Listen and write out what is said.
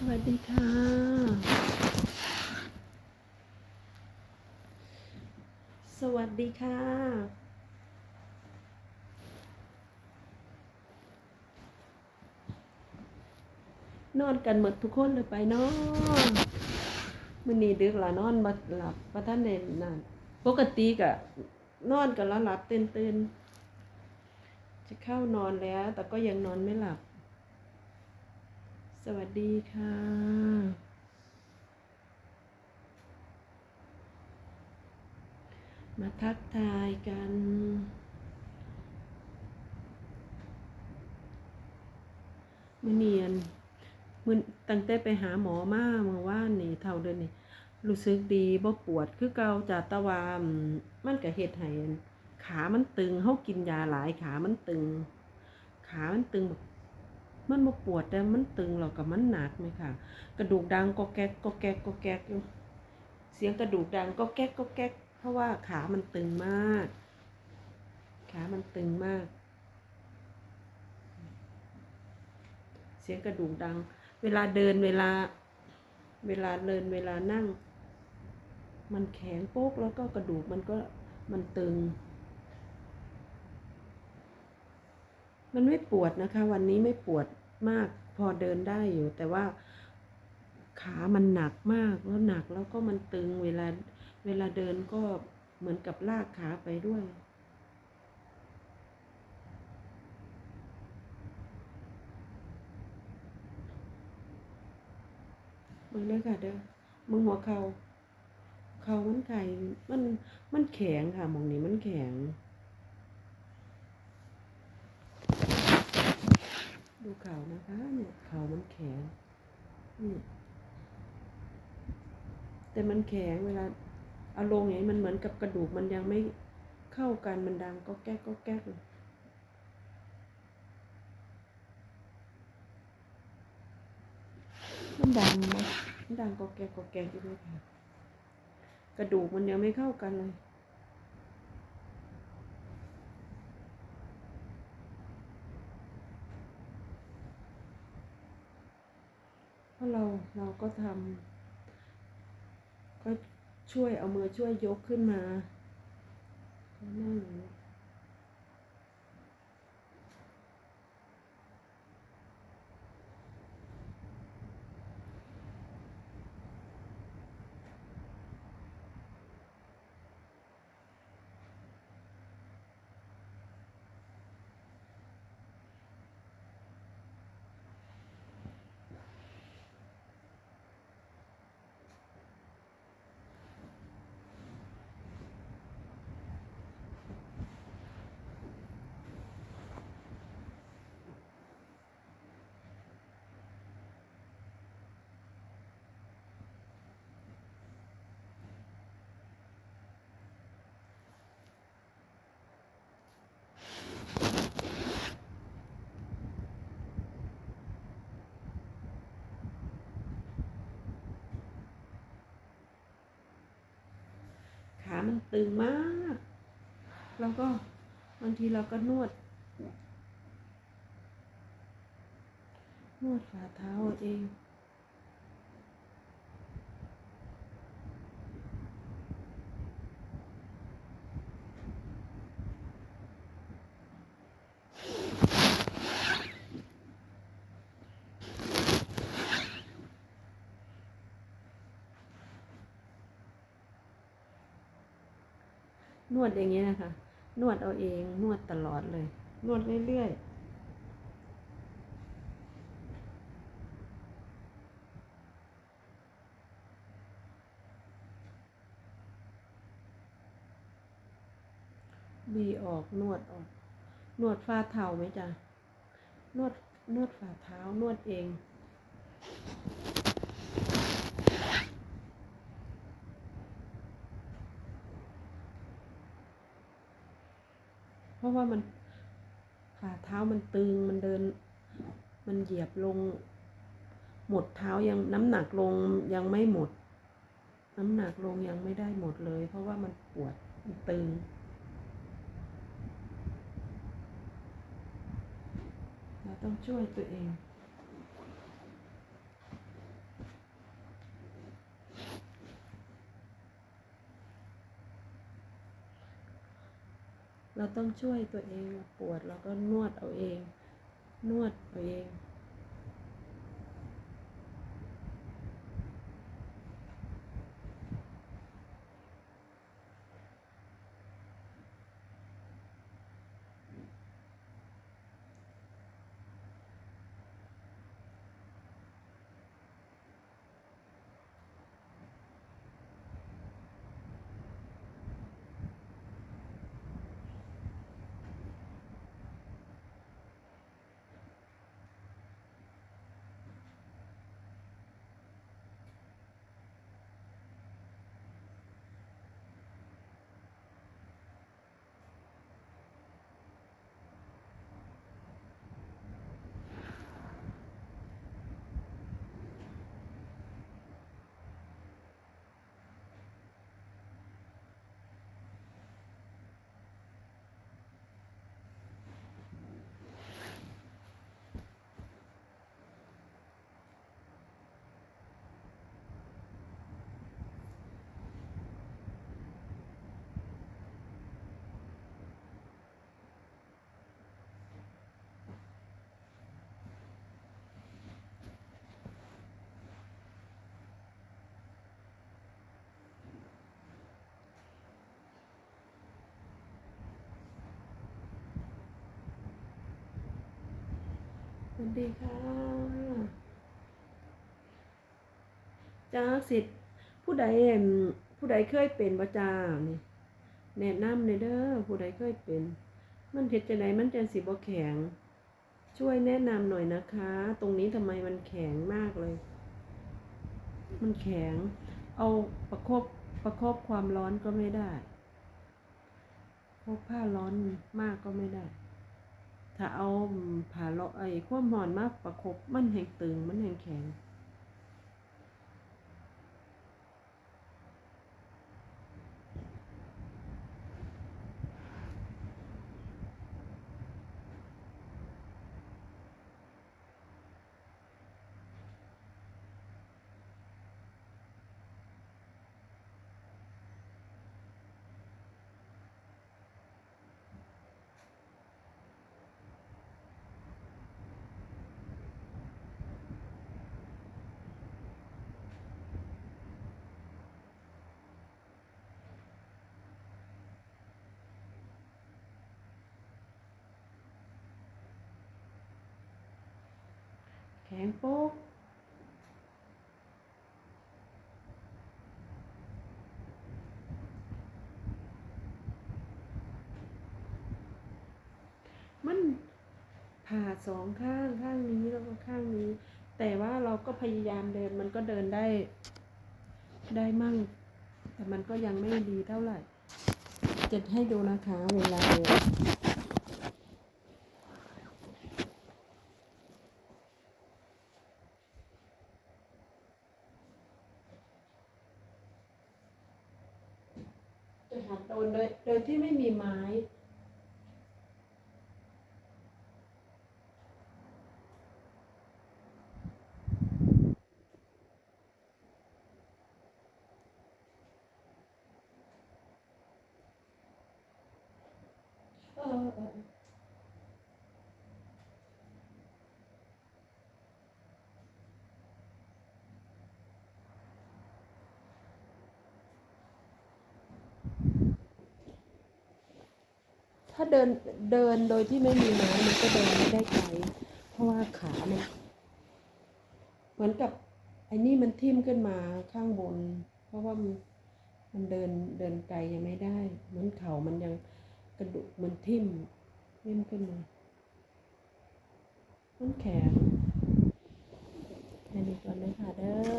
สวัสดีค่ะ สวัสดีค่ะ นอนกันหมดทุกคนเลยไปเนาะมื้อนี้ดึกละนอนบ่หลับบ่ทันได้นั่นปกติก็นอนกันแล้วหลับตื่นตื่นๆจะเข้านอนแล้ว แต่ก็ยังนอนไม่หลับ สวัสดีค่ะมาทักทายกัน มือเนียนมือตั้งแต่ไปหาหมอมาเมื่อวานนี่เท่าเดินนี่รู้สึกดีบ่ปวดคือเก่าจากตะวามมันก็เฮ็ดให้ขามันตึงเฮากินยาหลายขามันตึง ขามันตึงแบบ มันบ่ปวดแต่มันตึงแล้วก็มันหนักไหมค่ะ กระดูกดังก็แก๊กก็แก๊กก็แก๊กอยู่เสียงกระดูกดังก็แก๊กก็แก๊กเพราะว่าขามันตึงมาก ขามันตึงมาก เสียงกระดูกดัง เวลาเดินเวลา เวลาเดินเวลานั่ง มันแข็งโป๊กแล้วก็กระดูกมันก็มันตึง มันไม่ปวดนะคะ วันนี้ไม่ปวดมากพอเดินได้อยู่ แต่ว่าขามันหนักมากแล้วหนักแล้วก็มันตึงเวลาเวลาเดินก็เหมือนกับลากขาไปด้วย มึงเด้อค่ะเด้อมึงหัวเขาเขามันไข่มันมันแข็งค่ะมองนี้มันแข็ง ดูเขานะคะเนี่ยเขามันแข็งนี่แต่มันแข็งเวลาเอาลงอย่างนี้มันเหมือนกับกระดูกมันยังไม่เข้ากันมันดังก็แก๊กก็แก๊กเลยมันดังนะมันดังก็แก๊กก็แก๊กอยู่ด้วยค่ะกระดูกมันยังไม่เข้ากันเลย เพราะเราเราก็ทำก็ช่วยเอามือช่วยยกขึ้นมานั่ง มันตึงมาก แล้วก็บางทีเราก็นวด นวดฝ่าเท้าเอง นวดอย่างเงี้ยนะคะ นวดเอาเองนวดตลอดเลย นวดเรื่อยๆบีออกนวดออก นวดฝ่าเท้าไหมจ๊ะนวดนวดฝ่าเท้านวดเอง ราะว่ามันฝ่าเท้ามันตึงมันเดิน มันเหยียบลง หมดเท้ายังน้ำหนักลงยังไม่หมด น้ำหนักลงยังไม่ได้หมดเลย เพราะว่ามันปวดมันตึงเราต้องช่วยตัวเอง เราต้องช่วยตัวเองปวดเราก็นวดเอาเอง นวดเอาเอง ดีค่ะจ้าสิทธิ์ผู้ใดเอิ่มผู้ใดเคยเป็นประจานี่แนะนำในอยเด้อผู้ใดเคยเป็น มันเฮ็ดจังไดมันจังสิบ่แข็ง ช่วยแนะนำหน่อยนะคะ ตรงนี้ทำไมมันแข็งมากเลย มันแข็ง เอาประคบประคบความร้อนก็ไม่ได้พกผ้าร้อนมากก็ไม่ได้ ถ้าเอาผ่าเลาะไอ้ความร้อนมาประคบมันแห้งตึงมันแห้งแข็ง ข็งโป๊กมันผ่าสองข้างข้างนี้แล้วก็ข้างนี้ แต่ว่าเราก็พยายามเดินมันก็เดินได้ ได้มั่ง แต่มันก็ยังไม่ดีเท่าไหร่ จะให้ดูนะคะเวลาเดิน จะหัด โดยโดยที่ไม่มีไม้เออ ถ้าเดินเดินโดยที่ไม่มีไม้มันก็เดินไม่ได้ไกลเพราะว่าขาเนี่ยเหมือนกับไอ้นี่มันทิ่มขึ้นมาข้างบน เพราะว่ามันมันเดินเดินไกลยังไม่ได้ เหมือนเข่ามันยังกระดูกมันทิ่มทิ่มขึ้นมามันแข็งแค่นี้ก่อนเลยค่ะเด้อ